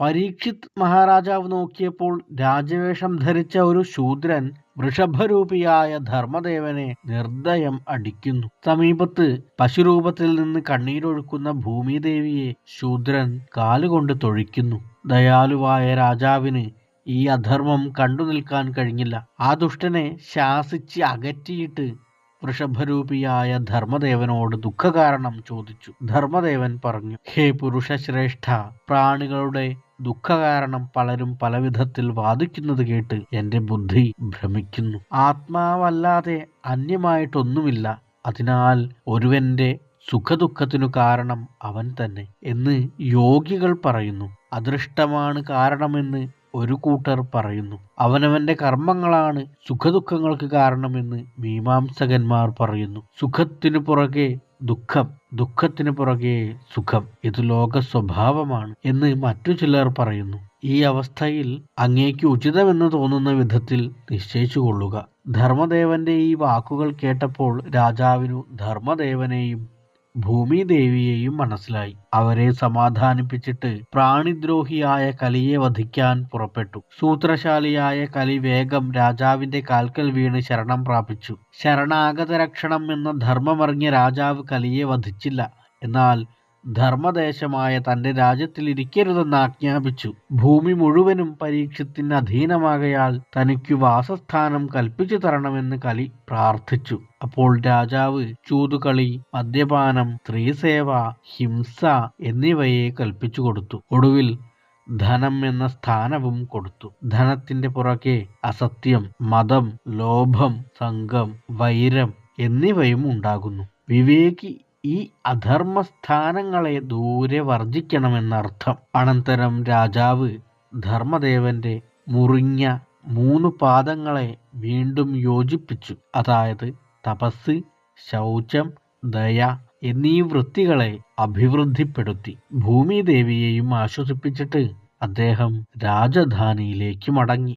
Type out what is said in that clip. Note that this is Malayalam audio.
പരീക്ഷിത് മഹാരാജാവ് നോക്കിയപ്പോൾ രാജവേഷം ധരിച്ച ഒരു ശൂദ്രൻ വൃഷഭരൂപിയായ ധർമ്മദേവനെ നിർദ്ദയം അടിക്കുന്നു. സമീപത്ത് പശുരൂപത്തിൽ നിന്ന് കണ്ണീരൊഴുക്കുന്ന ഭൂമിദേവിയെ ശൂദ്രൻ കാലുകൊണ്ട് തൊഴിക്കുന്നു. ദയാലുവായ രാജാവിന് ഈ അധർമ്മം കണ്ടു നിൽക്കാൻ കഴിഞ്ഞില്ല. ആ ദുഷ്ടനെ ശാസിച്ച് അകറ്റിയിട്ട് വൃഷഭരൂപിയായ ധർമ്മദേവനോട് ദുഃഖകാരണം ചോദിച്ചു. ധർമ്മദേവൻ പറഞ്ഞു ഹേ പുരുഷശ്രേഷ്ഠ പ്രാണികളുടെ ദുഃഖകാരണം പലരും പലവിധത്തിൽ വാദിക്കുന്നത് കേട്ട് എന്റെ ബുദ്ധി ഭ്രമിക്കുന്നു. ആത്മാവല്ലാതെ അന്യമായിട്ടൊന്നുമില്ല. അതിനാൽ ഒരുവന്റെ സുഖദുഃഖത്തിനു കാരണം അവൻ തന്നെ എന്ന് യോഗികൾ പറയുന്നു. അദൃഷ്ടമാണ് കാരണമെന്ന് ഒരു കൂട്ടർ പറയുന്നു. അവനവന്റെ കർമ്മങ്ങളാണ് സുഖദുഃഖങ്ങൾക്ക് കാരണമെന്ന് മീമാംസകന്മാർ പറയുന്നു. സുഖത്തിനു പുറകെ ദുഃഖം ദുഃഖത്തിനു പുറകെ സുഖം ഇത് ലോക സ്വഭാവമാണ് എന്ന് മറ്റു ചിലർ പറയുന്നു. ഈ അവസ്ഥയിൽ അങ്ങേക്ക് ഉചിതമെന്ന് തോന്നുന്ന വിധത്തിൽ നിശ്ചയിച്ചു കൊള്ളുക. ധർമ്മദേവന്റെ ഈ വാക്കുകൾ കേട്ടപ്പോൾ രാജാവിനു ധർമ്മദേവനെയും ഭൂമിദേവിയെയും മനസ്സിലായി. അവരെ സമാധാനിപ്പിച്ചിട്ട് പ്രാണിദ്രോഹിയായ കലിയെ വധിക്കാൻ പുറപ്പെട്ടു. സൂത്രശാലിയായ കലി വേഗം രാജാവിന്റെ കാൽക്കൽ വീണ് ശരണം പ്രാപിച്ചു. ശരണാഗത രക്ഷണം എന്ന ധർമ്മമറിഞ്ഞ രാജാവ് കലിയെ വധിച്ചില്ല. എന്നാൽ ധർമ്മദേശമായ തന്റെ രാജ്യത്തിൽ ഇരിക്കരുതെന്ന് ആജ്ഞാപിച്ചു. ഭൂമി മുഴുവനും പരീക്ഷത്തിന് അധീനമാകയാൽ തനിക്കു വാസസ്ഥാനം കൽപ്പിച്ചു തരണമെന്ന് കലി പ്രാർത്ഥിച്ചു. അപ്പോൾ രാജാവ് ചൂതുകളി മദ്യപാനം സ്ത്രീസേവ ഹിംസ എന്നിവയെ കൽപ്പിച്ചു കൊടുത്തു. ഒടുവിൽ ധനം എന്ന സ്ഥാനവും കൊടുത്തു. ധനത്തിന്റെ പുറകെ അസത്യം മതം ലോഭം സംഘം വൈരം എന്നിവയും ഉണ്ടാകുന്നു. വിവേകി ഈ അധർമ്മസ്ഥാനങ്ങളെ ദൂരെ വർജിക്കണമെന്നർത്ഥം അനന്തരം രാജാവ് ധർമ്മദേവന്റെ മുറിഞ്ഞ മൂന്ന് പാദങ്ങളെ വീണ്ടും യോജിപ്പിച്ചു. അതായത് തപസ് ശൗചം ദയ എന്നീ വൃത്തികളെ അഭിവൃദ്ധിപ്പെടുത്തി. ഭൂമിദേവിയെയും ആശ്വസിപ്പിച്ചിട്ട് അദ്ദേഹം രാജധാനിയിലേക്ക് മടങ്ങി.